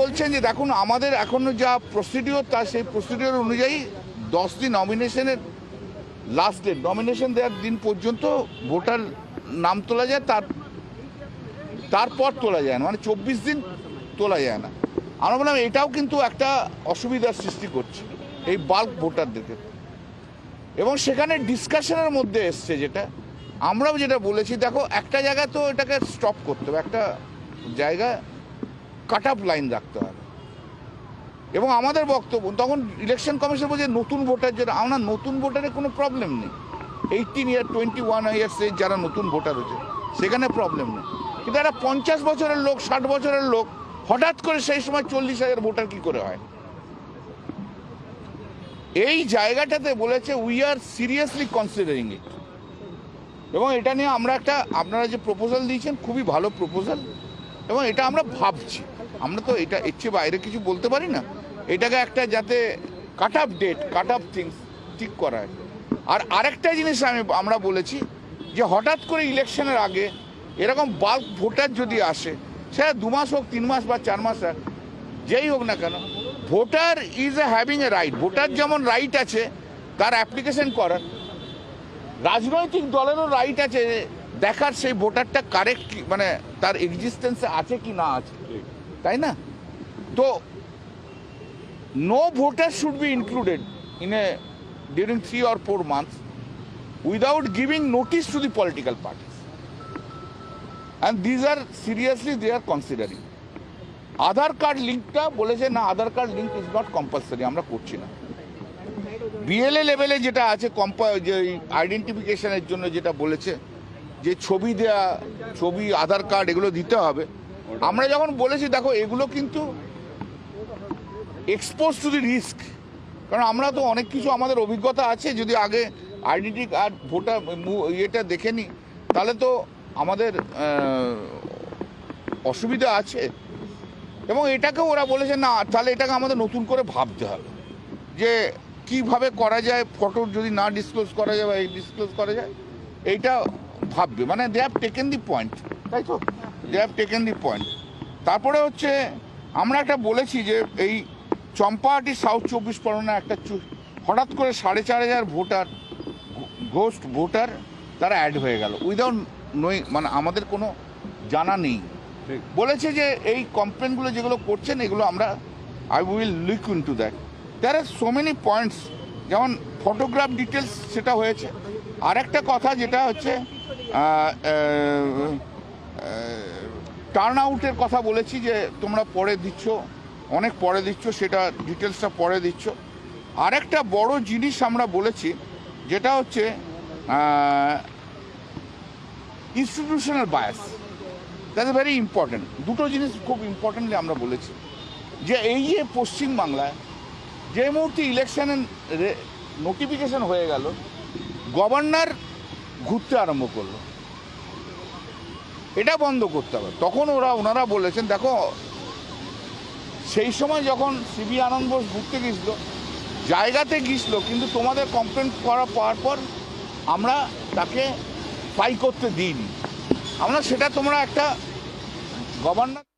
বলছেন যে দেখুন, আমাদের এখনও যা প্রসিডিওর তা সেই প্রসিডিওর অনুযায়ী দশ দিন নমিনেশনের লাস্ট ডেট নমিনেশন দেওয়ার দিন পর্যন্ত ভোটার নাম তোলা যায়, তার, তারপর তোলা যায় না মানে চব্বিশ দিন তোলা যায় না। আমরা বললাম, এটাও কিন্তু একটা অসুবিধার সৃষ্টি করছে, এই বাল্ক ভোটারদেরকে এবং সেখানে ডিসকাশনের মধ্যে এসছে যেটা, আমরাও যেটা বলেছি, দেখো, একটা জায়গায় তো এটাকে স্টপ করতে হবে, একটা জায়গায় কাট আপ লাইন রাখতে হবে। এবং আমাদের বক্তব্য, তখন ইলেকশন কমিশন বলছে নতুন ভোটার যেটা আমরা নতুন ভোটারের কোনো প্রবলেম নেই। এইটিন ইয়ার টোয়েন্টি ওয়ান ইয়ার্সে যারা নতুন ভোটার হচ্ছে, সেখানে প্রবলেম নেই। কিন্তু একটা পঞ্চাশ বছরের লোক, ষাট বছরের লোক, হঠাৎ করে সেই সময় চল্লিশ হাজার ভোটার কি করে হয়? এই জায়গাটাতে বলেছে we are seriously considering it এবং এটা নিয়ে আমরা একটা, আপনারা যে প্রপোজাল দিয়েছেন, খুবই ভালো প্রপোজাল এবং এটা আমরা ভাবছি। আমরা তো এটা এর চেয়ে বাইরে কিছু বলতে পারি না। এটাকে একটা যাতে cut up date cut up things ঠিক করা হয় আর আরেকটা জিনিস আমি, আমরা বলেছি যে হঠাৎ করে ইলেকশনের আগে এরকম বাল্ক ভোটার যদি আসে সেটা দু মাস হোক, তিন মাস বা চার মাস, যেই হোক না কেন, voter is a having a right voter যেমন রাইট আছে, তার অ্যাপ্লিকেশন করার। রাজনৈতিক দলেরও রাইট আছে দেখার সেই ভোটারটা কারেক্ট মানে তার এক্সিস্টেন্সে আছে কি না আছে? তাই না? তো no voter should be included in a during three or four months without giving notice to the political parties and these are seriously they are considering Aadhaar card লিঙ্কটা বলেছে না Aadhaar card link is not compulsory আমরা করছি না। BLA লেভেলে যেটা আছে কম্পা যে আইডেন্টিফিকেশনের জন্য যেটা বলেছে যে ছবি দেয়া, ছবি, আধার কার্ড এগুলো দিতে হবে। আমরা যখন বলেছি, দেখো, এগুলো কিন্তু এক্সপোজ টু দি রিস্ক কারণ আমরা তো অনেক কিছু আমাদের অভিজ্ঞতা আছে, যদি আগে আইডেন্টি কার্ড ভোটার ইয়েটা দেখে নিই তাহলে তো আমাদের অসুবিধা আছে। এবং এটাকে ওরা বলেছে, না, তাহলে এটাকে আমাদের নতুন করে ভাবতে হবে। যে কীভাবে করা যায় ফটো যদি না ডিসক্লোজ করা যায় বা ডিসক্লোজ করা যায়, এইটা ভাববে। মানে they have taken the point তাই তো? They have taken the point তারপরে হচ্ছে আমরা একটা বলেছি যে এই চম্পাহাটি সাউথ চব্বিশ পরগনা একটা হঠাৎ করে সাড়ে চার হাজার ভোটার ঘোস্ট ভোটার তারা অ্যাড হয়ে গেল। উইদাউট নই মানে আমাদের কোনো জানা নেই। বলেছে যে এই কমপ্লেনগুলো যেগুলো করছেন এগুলো আমরা I will look into that there are so many points যেমন ফটোগ্রাফ ডিটেলস সেটা হয়েছে। আর একটা কথা যেটা হচ্ছে টার্ন আউটের কথা বলেছি যে তোমরা পরে দিচ্ছ, অনেক পরে দিচ্ছ, সেটা ডিটেলসটা পরে দিচ্ছ। আরেকটা বড় জিনিস আমরা বলেছি, যেটা হচ্ছে institutional bias that is very important দুটো জিনিস খুব ইম্পর্টেন্টলি আমরা বলেছি। যে এই যে পশ্চিমবাংলায় যে মুহূর্তে ইলেকশনের নোটিফিকেশন হয়ে গেল গভর্নর ঘুরতে আরম্ভ করল। এটা বন্ধ করতে হবে। তখন ওরা, ওনারা বলেছেন, দেখো, সেই সময় যখন সিবি আনন্দ বোস ঘুরতে গেছিল জায়গাতে গিয়েছিল, কিন্তু তোমাদের কমপ্লেন করা, পাওয়ার পর আমরা তাকে ফাই করতে দিইনি। আমরা, সেটা তোমরা একটা গভর্নর